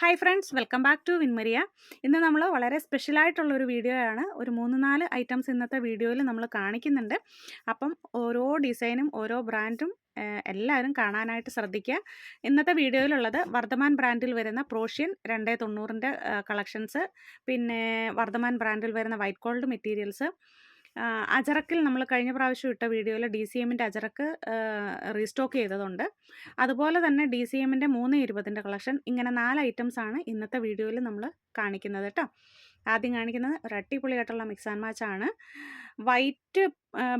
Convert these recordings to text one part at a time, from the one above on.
Hi friends welcome back to Vinmaria ഇന്ന് നമ്മൾ വളരെ സ്പെഷ്യലായിട്ടുള്ള ഒരു വീഡിയോ ആണ്. ഒരു മൂന്ന് നാല് ഐറ്റംസ് ഇന്നത്തെ വീഡിയോയിൽ നമ്മൾ കാണിക്കുന്നുണ്ട്. അപ്പം ഓരോ ഡിസൈനും ഓരോ ബ്രാൻഡും എല്ലാവരും കാണാനായിട്ട് ശ്രദ്ധിക്കുക. ഇന്നത്തെ വീഡിയോയിലുള്ളത് വർദ്ധമാൻ ബ്രാൻഡിൽ വരുന്ന പ്രോഷ്യൻ രണ്ടേ തൊണ്ണൂറിന്റെ കളക്ഷൻസ് പിന്നെ വർദ്ധമാൻ ബ്രാൻഡിൽ വരുന്ന വൈറ്റ് ഗോൾഡ് മെറ്റീരിയൽസ് അജറക്കിൽ നമ്മൾ കഴിഞ്ഞ പ്രാവശ്യം ഇട്ട വീഡിയോയിൽ ഡി സി എമ്മിന്റെ അജറക്ക് റീസ്റ്റോക്ക് ചെയ്തതുണ്ട്. അതുപോലെ തന്നെ ഡി സി എമ്മിന്റെ മൂന്ന് ഇരുപതിന്റെ കളക്ഷൻ ഇങ്ങനെ നാല് ഐറ്റംസ് ആണ് ഇന്നത്തെ വീഡിയോയിൽ നമ്മൾ കാണിക്കുന്നത് കേട്ടോ. ആദ്യം കാണിക്കുന്നത് ഒരു അടിപൊളിയായിട്ടുള്ള മിക്സ് ആൻഡ് മാച്ച് ആണ്. വൈറ്റ്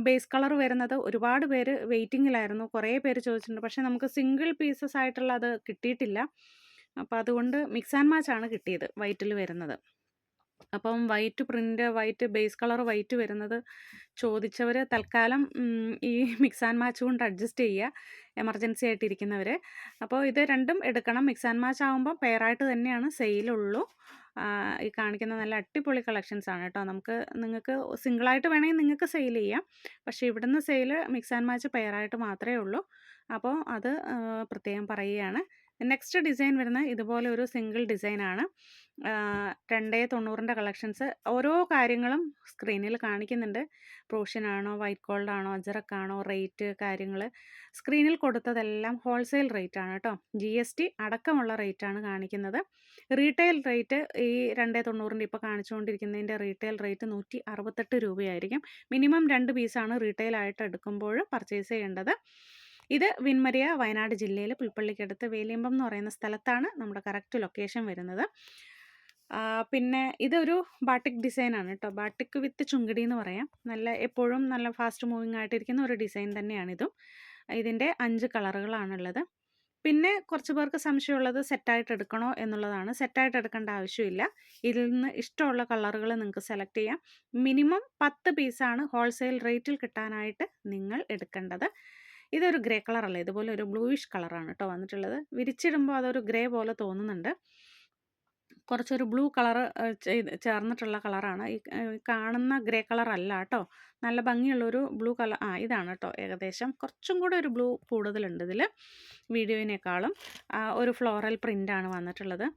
ബേസ് കളർ വരുന്നത് ഒരുപാട് പേര് വെയിറ്റിങ്ങിലായിരുന്നു കുറേ പേര് ചോദിച്ചിട്ടുണ്ട്. പക്ഷേ നമുക്ക് സിംഗിൾ പീസസ് ആയിട്ടുള്ള അത് കിട്ടിയിട്ടില്ല. അപ്പോൾ അതുകൊണ്ട് മിക്സ് ആൻഡ് മാച്ച് ആണ് കിട്ടിയത് വൈറ്റിൽ വരുന്നത്. അപ്പം white print white base colour white വരുന്നത് ചോദിച്ചവർ തൽക്കാലം ഈ മിക്സ് ആൻഡ് മാച്ച് കൊണ്ട് അഡ്ജസ്റ്റ് ചെയ്യുക എമർജൻസി ആയിട്ടിരിക്കുന്നവർ അപ്പോൾ ഇത് രണ്ടും എടുക്കണം. മിക്സ് ആൻഡ് മാച്ച് ആകുമ്പോൾ പെയറായിട്ട് തന്നെയാണ് സെയിലുള്ളൂ ഈ കാണിക്കുന്ന നല്ല അടിപൊളി കളക്ഷൻസ് ആണ് കേട്ടോ. നമുക്ക് നിങ്ങൾക്ക് സിംഗിളായിട്ട് വേണമെങ്കിൽ നിങ്ങൾക്ക് സെയിൽ ചെയ്യാം. പക്ഷേ ഇവിടുന്ന് സെയിൽ മിക്സ് ആൻഡ് മാച്ച് പെയറായിട്ട് മാത്രമേ ഉള്ളൂ. അപ്പോൾ അത് പ്രത്യേകം പറയുകയാണ്. നെക്സ്റ്റ് ഡിസൈൻ വരുന്ന ഇതുപോലെ ഒരു സിംഗിൾ ഡിസൈനാണ് രണ്ടേ തൊണ്ണൂറിന്റെ കളക്ഷൻസ് ഓരോ കാര്യങ്ങളും സ്ക്രീനിൽ കാണിക്കുന്നുണ്ട്. പ്രൂഷ്യനാണോ വൈറ്റ് ഗോൾഡ് ആണോ അജറക്കാണോ റേറ്റ് കാര്യങ്ങൾ സ്ക്രീനിൽ കൊടുത്തതെല്ലാം ഹോൾസെയിൽ റേറ്റ് ആണ് കേട്ടോ. ജി എസ് ടി അടക്കമുള്ള റേറ്റാണ് കാണിക്കുന്നത്. റീറ്റെയിൽ റേറ്റ് ഈ രണ്ടേ തൊണ്ണൂറിന്റെ ഇപ്പോൾ കാണിച്ചുകൊണ്ടിരിക്കുന്നതിന്റെ റീറ്റെയിൽ റേറ്റ് നൂറ്റി അറുപത്തെട്ട് രൂപയായിരിക്കും. മിനിമം രണ്ട് പീസാണ് റീറ്റെയിൽ ആയിട്ട് എടുക്കുമ്പോൾ പർച്ചേസ് ചെയ്യേണ്ടത്. ഇത് വിൻമരിയ വയനാട് ജില്ലയിൽ പുൽപ്പള്ളിക്കടുത്ത് വേലിയമ്പം എന്ന് പറയുന്ന സ്ഥലത്താണ് നമ്മുടെ കറക്റ്റ് ലൊക്കേഷൻ വരുന്നത്. പിന്നെ ഇതൊരു ബാട്ടിക് ഡിസൈനാണ് കേട്ടോ. ബാട്ടിക് വിത്ത് ചുങ്കടി എന്ന് പറയാം. നല്ല എപ്പോഴും നല്ല ഫാസ്റ്റ് മൂവിങ് ആയിട്ടിരിക്കുന്ന ഒരു ഡിസൈൻ തന്നെയാണ് തന്നെയാണിതും. ഇതിന്റെ അഞ്ച് കളറുകളാണുള്ളത്. പിന്നെ കുറച്ച് പേർക്ക് സംശയമുള്ളത് സെറ്റായിട്ട് എടുക്കണോ എന്നുള്ളതാണ്. സെറ്റായിട്ട് എടുക്കേണ്ട ആവശ്യമില്ല. ഇതിൽ നിന്ന് ഇഷ്ടമുള്ള കളറുകൾ നിങ്ങൾക്ക് സെലക്ട് ചെയ്യാം. മിനിമം പത്ത് പീസാണ് ഹോൾസെയിൽ റേറ്റിൽ കിട്ടാനായിട്ട് നിങ്ങൾ എടുക്കേണ്ടത്. ഇതൊരു ഗ്രേ കളറല്ല. ഇതുപോലെ ഒരു ബ്ലൂയിഷ് കളറാണ് കേട്ടോ വന്നിട്ടുള്ളത്. വിരിച്ചിടുമ്പോൾ അതൊരു ഗ്രേ പോലെ തോന്നുന്നുണ്ട്. കുറച്ചൊരു ബ്ലൂ കളർ ചേർന്നിട്ടുള്ള കളറാണ്. ഈ കാണുന്ന ഗ്രേ കളർ അല്ല കേട്ടോ നല്ല ഭംഗിയുള്ളൊരു ബ്ലൂ കളർ ആ ഇതാണ് കേട്ടോ ഏകദേശം. കുറച്ചും കൂടെ ഒരു ബ്ലൂ കൂടുതലുണ്ട് ഇതിൽ വീഡിയോയിനേക്കാളും ഒരു ഫ്ലോറൽ പ്രിന്റാണ് വന്നിട്ടുള്ളത്.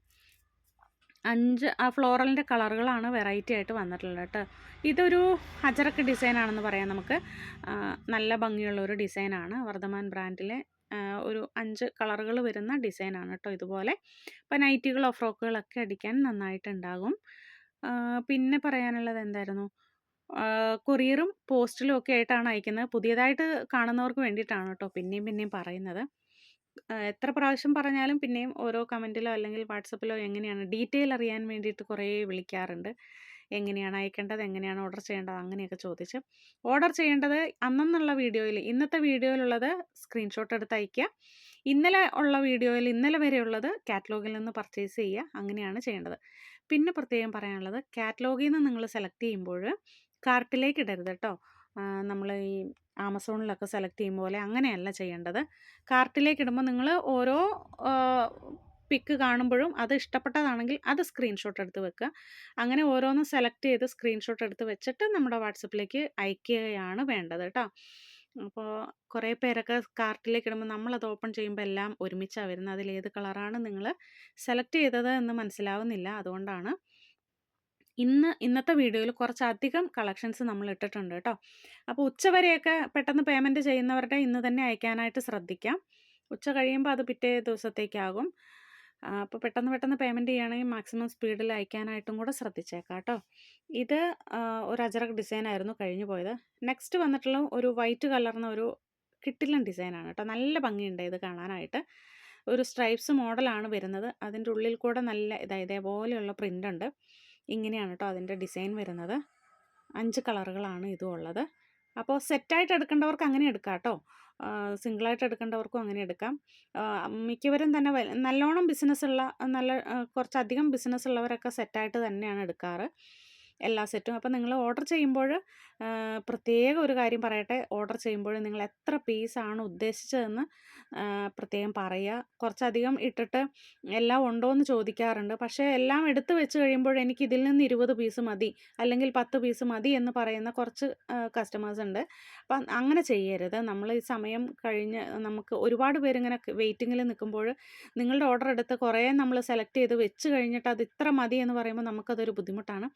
അഞ്ച് ആ ഫ്ലോറലിന്റെ കളറുകളാണ് വെറൈറ്റി ആയിട്ട് വന്നിട്ടുള്ളത് കേട്ടോ. ഇതൊരു അജറക്ക് ഡിസൈനാണെന്ന് പറയാം നമുക്ക്. നല്ല ഭംഗിയുള്ള ഒരു ഡിസൈനാണ് വർദ്ധമാൻ ബ്രാൻഡിലെ ഒരു അഞ്ച് കളറുകൾ വരുന്ന ഡിസൈനാണ് കേട്ടോ ഇതുപോലെ. ഇപ്പോൾ നൈറ്റികളോ ഫ്രോക്കുകളൊക്കെ അടിക്കാൻ നന്നായിട്ടുണ്ടാകും. പിന്നെ പറയാനുള്ളത് എന്തായിരുന്നു? കൊറിയറും പോസ്റ്റിലും ഒക്കെ ആയിട്ടാണ് അയക്കുന്നത്. പുതിയതായിട്ട് കാണുന്നവർക്ക് വേണ്ടിയിട്ടാണ് കേട്ടോ പിന്നെയും പിന്നെയും പറയുന്നത്. എത്ര പ്രാവശ്യം പറഞ്ഞാലും പിന്നെയും ഓരോ കമന്റിലോ അല്ലെങ്കിൽ വാട്സപ്പിലോ എങ്ങനെയാണ് ഡീറ്റെയിൽ അറിയാൻ വേണ്ടിയിട്ട് കുറേ വിളിക്കാറുണ്ട്. എങ്ങനെയാണ് അയക്കേണ്ടത് എങ്ങനെയാണ് ഓർഡർ ചെയ്യേണ്ടത് അങ്ങനെയൊക്കെ ചോദിച്ച്. ഓർഡർ ചെയ്യേണ്ടത് അന്നെന്നുള്ള വീഡിയോയിൽ ഇന്നത്തെ വീഡിയോയിലുള്ളത് സ്ക്രീൻഷോട്ട് എടുത്ത് അയയ്ക്കുക. ഇന്നലെ ഉള്ള വീഡിയോയിൽ ഇന്നലെ വരെയുള്ളത് കാറ്റലോഗിൽ നിന്ന് പർച്ചേസ് ചെയ്യുക. അങ്ങനെയാണ് ചെയ്യേണ്ടത്. പിന്നെ പ്രത്യേകം പറയാനുള്ളത് കാറ്റലോഗിൽ നിന്ന് നിങ്ങൾ സെലക്ട് ചെയ്യുമ്പോൾ കാർട്ടിലേക്ക് ഇടരുത് കേട്ടോ. നമ്മൾ ഈ ആമസോണിലൊക്കെ സെലക്ട് ചെയ്യും പോലെ അങ്ങനെയല്ല ചെയ്യേണ്ടത്. കാർട്ടിലേക്ക് ഇടുമ്പോൾ നിങ്ങൾ ഓരോ പിക്ക് കാണുമ്പോഴും അത് ഇഷ്ടപ്പെട്ടതാണെങ്കിൽ അത് സ്ക്രീൻഷോട്ട് എടുത്ത് വെക്കുക. അങ്ങനെ ഓരോന്നും സെലക്ട് ചെയ്ത് സ്ക്രീൻഷോട്ട് എടുത്ത് വെച്ചിട്ട് നമ്മുടെ വാട്സപ്പിലേക്ക് അയക്കുകയാണ് വേണ്ടത് കേട്ടോ. അപ്പോൾ കുറേ പേരൊക്കെ കാർട്ടിലേക്ക് ഇടുമ്പോൾ നമ്മളത് ഓപ്പൺ ചെയ്യുമ്പോൾ എല്ലാം ഒരുമിച്ചാണ് വരുന്നത്. അതിൽ ഏത് കളറാണ് നിങ്ങൾ സെലക്ട് ചെയ്തത് എന്ന് മനസ്സിലാവുന്നില്ല. അതുകൊണ്ടാണ് ഇന്ന് ഇന്നത്തെ വീഡിയോയിൽ കുറച്ചധികം കളക്ഷൻസ് നമ്മൾ ഇട്ടിട്ടുണ്ട് കേട്ടോ അപ്പോൾ ഉച്ചവരെയൊക്കെ പെട്ടെന്ന് പേയ്മെന്റ് ചെയ്യുന്നവരുടെ ഇന്ന് തന്നെ അയക്കാനായിട്ട് ശ്രദ്ധിക്കാം. ഉച്ച കഴിയുമ്പോൾ അത് പിറ്റേ ദിവസത്തേക്കാകും. അപ്പോൾ പെട്ടെന്ന് പെട്ടെന്ന് പേയ്മെന്റ് ചെയ്യുകയാണെങ്കിൽ മാക്സിമം സ്പീഡിൽ അയക്കാനായിട്ടും കൂടെ ശ്രദ്ധിച്ചേക്കാം കേട്ടോ ഇത് ഒരു അജറക് ഡിസൈൻ ആയിരുന്നു കഴിഞ്ഞു പോയത്. നെക്സ്റ്റ് വന്നിട്ടുള്ള ഒരു വൈറ്റ് കളർന്ന ഒരു കിട്ടിലൻ ഡിസൈനാണ് കേട്ടോ നല്ല ഭംഗിയുണ്ട് ഇത് കാണാനായിട്ട്. ഒരു സ്ട്രൈപ്സ് മോഡലാണ് വരുന്നത്. അതിന്റെ ഉള്ളിൽ കൂടെ നല്ല ഇതാ ഇതേപോലെയുള്ള പ്രിന്റ് ഉണ്ട്. ഇങ്ങനെയാണ് കേട്ടോ അതിന്റെ ഡിസൈൻ വരുന്നത്. അഞ്ച് കളറുകളാണ് ഇതും ഉള്ളത്. അപ്പോൾ സെറ്റായിട്ട് എടുക്കേണ്ടവർക്ക് അങ്ങനെ എടുക്കാം കേട്ടോ. സിംഗിളായിട്ട് എടുക്കേണ്ടവർക്കും അങ്ങനെ എടുക്കാം. മിക്കവരും തന്നെ നല്ലോണം ബിസിനസ്സുള്ള നല്ല കുറച്ചധികം ബിസിനസ് ഉള്ളവരൊക്കെ സെറ്റായിട്ട് തന്നെയാണ് എടുക്കാറ്. എല്ലാ സെറ്റും. അപ്പോൾ നിങ്ങൾ ഓർഡർ ചെയ്യുമ്പോൾ പ്രത്യേക ഒരു കാര്യം പറയട്ടെ. ഓർഡർ ചെയ്യുമ്പോൾ നിങ്ങൾ എത്ര പീസാണ് ഉദ്ദേശിച്ചതെന്ന് പ്രത്യേകം പറയുക. കുറച്ചധികം ഇട്ടിട്ട് എല്ലാം ഉണ്ടോ എന്ന് ചോദിക്കാറുണ്ട്. പക്ഷേ എല്ലാം എടുത്തു വെച്ച് കഴിയുമ്പോൾ എനിക്ക് ഇതിൽ നിന്ന് ഇരുപത് പീസ് മതി അല്ലെങ്കിൽ പത്ത് പീസ് മതി എന്ന് പറയുന്ന കുറച്ച് കസ്റ്റമേഴ്സ് ഉണ്ട്. അപ്പം അങ്ങനെ ചെയ്യരുത്. നമ്മൾ ഈ സമയം കഴിഞ്ഞ് നമുക്ക് ഒരുപാട് പേരിങ്ങനെ വെയിറ്റിങ്ങിൽ നിൽക്കുമ്പോൾ നിങ്ങളുടെ ഓർഡർ എടുത്ത് കുറേ നമ്മൾ സെലക്ട് ചെയ്ത് വെച്ച് കഴിഞ്ഞിട്ട് അത് ഇത്ര മതി എന്ന് പറയുമ്പോൾ നമുക്കതൊരു ബുദ്ധിമുട്ടാണ്.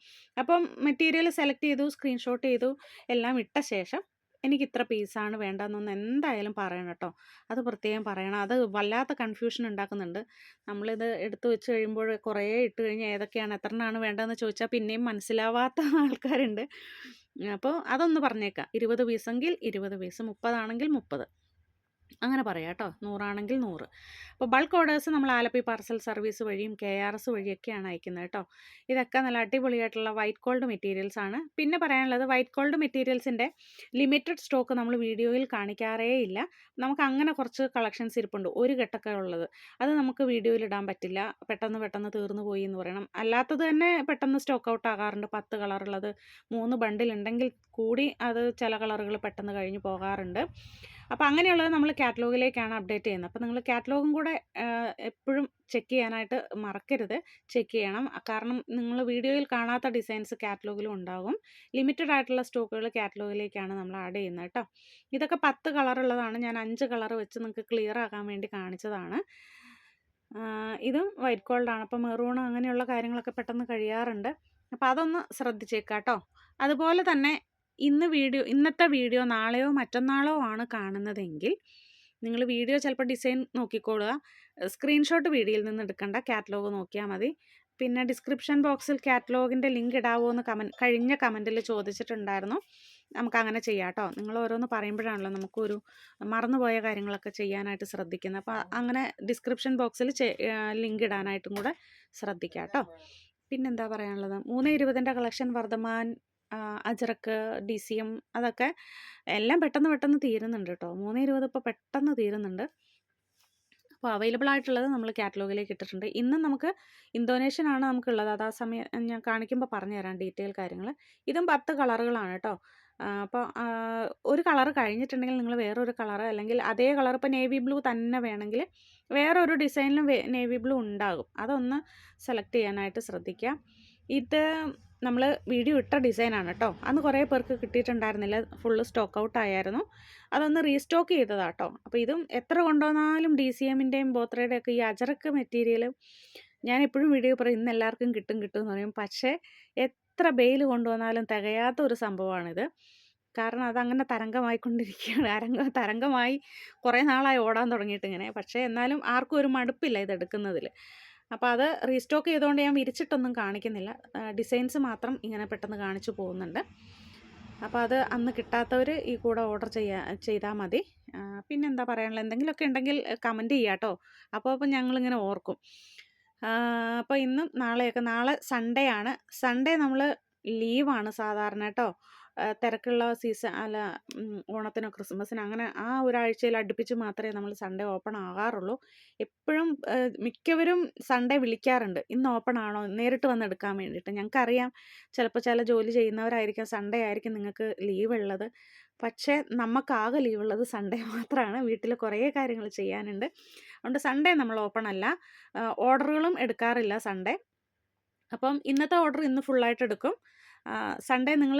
അപ്പം മെറ്റീരിയൽ സെലക്ട് ചെയ്തു സ്ക്രീൻഷോട്ട് ചെയ്തു എല്ലാം ഇട്ട ശേഷം എനിക്ക് ഇത്ര പീസാണ് വേണ്ടതെന്നൊന്ന് എന്തായാലും പറയണം കേട്ടോ. അത് പ്രത്യേകം പറയണം. അത് വല്ലാത്ത കൺഫ്യൂഷൻ ഉണ്ടാക്കുന്നുണ്ട്. നമ്മളിത് എടുത്തു വെച്ച് കഴിയുമ്പോൾ കുറേ ഇട്ട് കഴിഞ്ഞാൽ ഏതൊക്കെയാണ് എത്ര എണ്ണമാണ് വേണ്ടതെന്ന് ചോദിച്ചാൽ പിന്നെയും മനസ്സിലാവാത്ത ആൾക്കാരുണ്ട്. അപ്പോൾ അതൊന്ന് പറഞ്ഞേക്കാം. ഇരുപത് പീസെങ്കിൽ ഇരുപത് പീസ് മുപ്പതാണെങ്കിൽ മുപ്പത്. അങ്ങനെ പറയാം കേട്ടോ. നൂറാണെങ്കിൽ നൂറ്. അപ്പോൾ ബൾക്ക് ഓർഡേഴ്സ് നമ്മൾ ആലപ്പി പാർസൽ സർവീസ് വഴിയും കെ ആർ എസ് വഴിയൊക്കെയാണ് അയക്കുന്നത് കേട്ടോ. ഇതൊക്കെ നല്ല അടിപൊളിയായിട്ടുള്ള വൈറ്റ് ഗോൾഡ് മെറ്റീരിയൽസ് ആണ്. പിന്നെ പറയാനുള്ളത് വൈറ്റ് ഗോൾഡ് മെറ്റീരിയൽസിന്റെ ലിമിറ്റഡ് സ്റ്റോക്ക് നമ്മൾ വീഡിയോയിൽ കാണിക്കാറേ ഇല്ല. നമുക്ക് അങ്ങനെ കുറച്ച് കളക്ഷൻസ് ഇരിപ്പുണ്ട്. ഒരു ഘട്ടമൊക്കെ ഉള്ളത്. അത് നമുക്ക് വീഡിയോയിൽ ഇടാൻ പറ്റില്ല. പെട്ടെന്ന് പെട്ടെന്ന് തീർന്നു പോയി എന്ന് പറയണം. അല്ലാത്തത് തന്നെ പെട്ടെന്ന് സ്റ്റോക്ക് ഔട്ട് ആകാറുണ്ട്. പത്ത് കളറുള്ളത് മൂന്ന് ബണ്ടിൽ ഉണ്ടെങ്കിൽ കൂടി അത് ചില കളറുകൾ പെട്ടെന്ന് കഴിഞ്ഞ് പോകാറുണ്ട്. അപ്പോൾ അങ്ങനെയുള്ളത് നമ്മൾ കാറ്റലോഗിലേക്കാണ് അപ്ഡേറ്റ് ചെയ്യുന്നത്. അപ്പോൾ നിങ്ങൾ കാറ്റലോഗും കൂടെ എപ്പോഴും ചെക്ക് ചെയ്യാനായിട്ട് മറക്കരുത്. ചെക്ക് ചെയ്യണം. കാരണം നിങ്ങൾ വീഡിയോയിൽ കാണാത്ത ഡിസൈൻസ് കാറ്റലോഗിലും ഉണ്ടാകും. ലിമിറ്റഡ് ആയിട്ടുള്ള സ്റ്റോക്കുകൾ കാറ്റലോഗിലേക്കാണ് നമ്മൾ ആഡ് ചെയ്യുന്നത് കേട്ടോ ഇതൊക്കെ പത്ത് കളറുള്ളതാണ് ഞാൻ അഞ്ച് കളർ വെച്ച് നിങ്ങൾക്ക് ക്ലിയർ ആക്കാൻ വേണ്ടി കാണിച്ചതാണ്. ഇതും വൈറ്റ് ഗോൾഡാണ് അപ്പോൾ മെറൂൺ അങ്ങനെയുള്ള കാര്യങ്ങളൊക്കെ പെട്ടെന്ന് കഴിയാറുണ്ട്. അപ്പോൾ അതൊന്ന് ശ്രദ്ധിച്ചേക്കാം കേട്ടോ അതുപോലെ തന്നെ ഇന്ന് വീഡിയോ ഇന്നത്തെ വീഡിയോ നാളെയോ മറ്റന്നാളോ ആണ് കാണുന്നതെങ്കിൽ നിങ്ങൾ വീഡിയോ ചിലപ്പോൾ ഡിസൈൻ നോക്കിക്കോളുക. സ്ക്രീൻഷോട്ട് വീഡിയോയിൽ നിന്ന് എടുക്കേണ്ട കാറ്റലോഗ് നോക്കിയാൽ മതി. പിന്നെ ഡിസ്ക്രിപ്ഷൻ ബോക്സിൽ കാറ്റലോഗിന്റെ ലിങ്ക് ഇടാവോ എന്ന് കമൻ കഴിഞ്ഞ കമന്റിൽ ചോദിച്ചിട്ടുണ്ടായിരുന്നു. നമുക്ക് അങ്ങനെ ചെയ്യാം കേട്ടോ. നിങ്ങൾ ഓരോന്ന് പറയുമ്പോഴാണല്ലോ നമുക്കൊരു മറന്നുപോയ കാര്യങ്ങളൊക്കെ ചെയ്യാനായിട്ട് ശ്രദ്ധിക്കുന്നത്. അപ്പോൾ അങ്ങനെ ഡിസ്ക്രിപ്ഷൻ ബോക്സിൽ ലിങ്ക് ഇടാനായിട്ടും കൂടെ ശ്രദ്ധിക്കാം കേട്ടോ. പിന്നെന്താ പറയാനുള്ളത്? മൂന്ന് ഇരുപതിന്റെ കളക്ഷൻ വർദ്ധമാൻ ആ, അജ്രക്ക് ഡി സി എം അതൊക്കെ എല്ലാം പെട്ടെന്ന് പെട്ടെന്ന് തീരുന്നുണ്ട് കേട്ടോ മൂന്ന് ഇരുപത് ഇപ്പോൾ പെട്ടെന്ന് തീരുന്നുണ്ട്. അപ്പോൾ അവൈലബിൾ ആയിട്ടുള്ളത് നമ്മൾ കാറ്റലോഗിലേക്ക് ഇട്ടിട്ടുണ്ട്. ഇന്ന് നമുക്ക് ഇന്തോനേഷ്യൻ ആണ് നമുക്കുള്ളത്. അത് ആ സമയം ഞാൻ കാണിക്കുമ്പോൾ പറഞ്ഞു തരാം ഡീറ്റെയിൽ കാര്യങ്ങൾ ഇതും പത്ത് കളറുകളാണ് കേട്ടോ അപ്പോൾ ഒരു കളർ കഴിഞ്ഞിട്ടുണ്ടെങ്കിൽ നിങ്ങൾ വേറൊരു കളർ അല്ലെങ്കിൽ അതേ കളർ ഇപ്പോൾ നേവി ബ്ലൂ തന്നെ വേണമെങ്കിൽ വേറൊരു ഡിസൈനിലും നേവി ബ്ലൂ ഉണ്ടാകും. അതൊന്ന് സെലക്ട് ചെയ്യാനായിട്ട് ശ്രദ്ധിക്കുക ഇത് നമ്മൾ വീഡിയോ ഇട്ട ഡിസൈനാണ് കേട്ടോ അന്ന് കുറേ പേർക്ക് കിട്ടിയിട്ടുണ്ടായിരുന്നില്ല. ഫുള്ള് സ്റ്റോക്ക് ഔട്ട് ആയിരുന്നു അതൊന്ന് റീസ്റ്റോക്ക് ചെയ്തതാണ് കേട്ടോ അപ്പോൾ ഇതും എത്ര കൊണ്ടുവന്നാലും ഡി സി എമ്മിന്റെയും ബോത്രയുടെ ഒക്കെ ഈ അജറക്ക് മെറ്റീരിയൽ ഞാൻ എപ്പോഴും വീഡിയോ പറയും ഇന്ന് എല്ലാവർക്കും കിട്ടും കിട്ടും എന്ന് പറയും. പക്ഷേ എത്ര ബെയിൽ കൊണ്ടുവന്നാലും തികയാത്ത ഒരു സംഭവമാണിത്. കാരണം അതങ്ങനെ തരംഗമായിക്കൊണ്ടിരിക്കുകയാണ്. അരംഗ തരംഗമായി കുറേ നാളായി ഓടാൻ തുടങ്ങിയിട്ട് ഇങ്ങനെ. പക്ഷേ എന്നാലും ആർക്കും ഒരു മടുപ്പില്ല ഇത് എടുക്കുന്നതിൽ അപ്പോൾ അത് റീസ്റ്റോക്ക് ചെയ്തുകൊണ്ട് ഞാൻ വിരിച്ചിട്ടൊന്നും കാണിക്കുന്നില്ല. ഡിസൈൻസ് മാത്രം ഇങ്ങനെ പെട്ടെന്ന് കാണിച്ചു പോകുന്നുണ്ട്. അപ്പോൾ അത് അന്ന് കിട്ടാത്തവർ ഈ കൂടെ ഓർഡർ ചെയ്യാ ചെയ്താൽ മതി. പിന്നെ എന്താ പറയാനുള്ളത്? എന്തെങ്കിലുമൊക്കെ ഉണ്ടെങ്കിൽ കമന്റ് ചെയ്യാം കേട്ടോ അപ്പോൾ അപ്പോൾ ഞങ്ങളിങ്ങനെ ഓർക്കും. അപ്പോൾ ഇന്നും നാളെയൊക്കെ നാളെ സൺഡേ ആണ്. സൺഡേ നമ്മൾ ലീവാണ് സാധാരണ കേട്ടോ തിരക്കുള്ള സീസൺ അല്ല ഓണത്തിനോ ക്രിസ്മസിനോ അങ്ങനെ ആ ഒരാഴ്ചയിൽ അടുപ്പിച്ച് മാത്രമേ നമ്മൾ സൺഡേ ഓപ്പൺ ആകാറുള്ളൂ. എപ്പോഴും മിക്കവരും സൺഡേ വിളിക്കാറുണ്ട്. ഇന്ന് ഓപ്പൺ ആണോ? നേരിട്ട് വന്ന് എടുക്കാൻ വേണ്ടിയിട്ട്. ഞങ്ങൾക്കറിയാം ചിലപ്പോൾ ചില ജോലി ചെയ്യുന്നവരായിരിക്കും സൺഡേ ആയിരിക്കും നിങ്ങൾക്ക് ലീവ് ഉള്ളത് പക്ഷേ നമുക്കാകെ ലീവ് ഉള്ളത് സൺഡേ മാത്രമാണ്. വീട്ടിൽ കുറേ കാര്യങ്ങൾ ചെയ്യാനുണ്ട്. അതുകൊണ്ട് സൺഡേ നമ്മൾ ഓപ്പൺ അല്ല. ഓർഡറുകളും എടുക്കാറില്ല സൺഡേ. അപ്പം ഇന്നത്തെ ഓർഡർ ഇന്ന് ഫുള്ളായിട്ട് എടുക്കും. സൺഡേ നിങ്ങൾ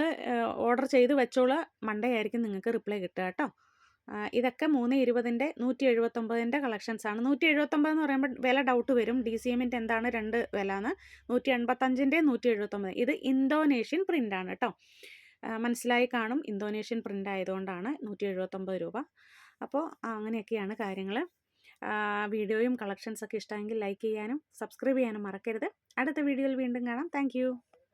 ഓർഡർ ചെയ്ത് വെച്ചോളൂ. മൺഡേ ആയിരിക്കും നിങ്ങൾക്ക് റിപ്ലൈ കിട്ടുക കേട്ടോ. ഇതൊക്കെ മൂന്ന് ഇരുപതിന്റെ നൂറ്റി എഴുപത്തൊമ്പതിന്റെ കളക്ഷൻസാണ്. നൂറ്റി എഴുപത്തൊമ്പത് എന്ന് പറയുമ്പോൾ വില ഡൗട്ട് വരും. ഡി സി എമ്മിന്റെ എന്താണ് രണ്ട് വില എന്ന് നൂറ്റി എൺപത്തഞ്ചിന്റെ നൂറ്റി എഴുപത്തൊമ്പത്. ഇത് ഇന്തോനേഷ്യൻ പ്രിന്റാണ് കേട്ടോ. മനസ്സിലായി കാണും. ഇന്തോനേഷ്യൻ പ്രിന്റ് ആയതുകൊണ്ടാണ് നൂറ്റി എഴുപത്തൊമ്പത് രൂപ. അപ്പോൾ അങ്ങനെയൊക്കെയാണ് കാര്യങ്ങൾ വീഡിയോയും കളക്ഷൻസൊക്കെ ഇഷ്ടമെങ്കിൽ ലൈക്ക് ചെയ്യാനും സബ്സ്ക്രൈബ് ചെയ്യാനും മറക്കരുത്. അടുത്ത വീഡിയോയിൽ വീണ്ടും കാണാം. താങ്ക്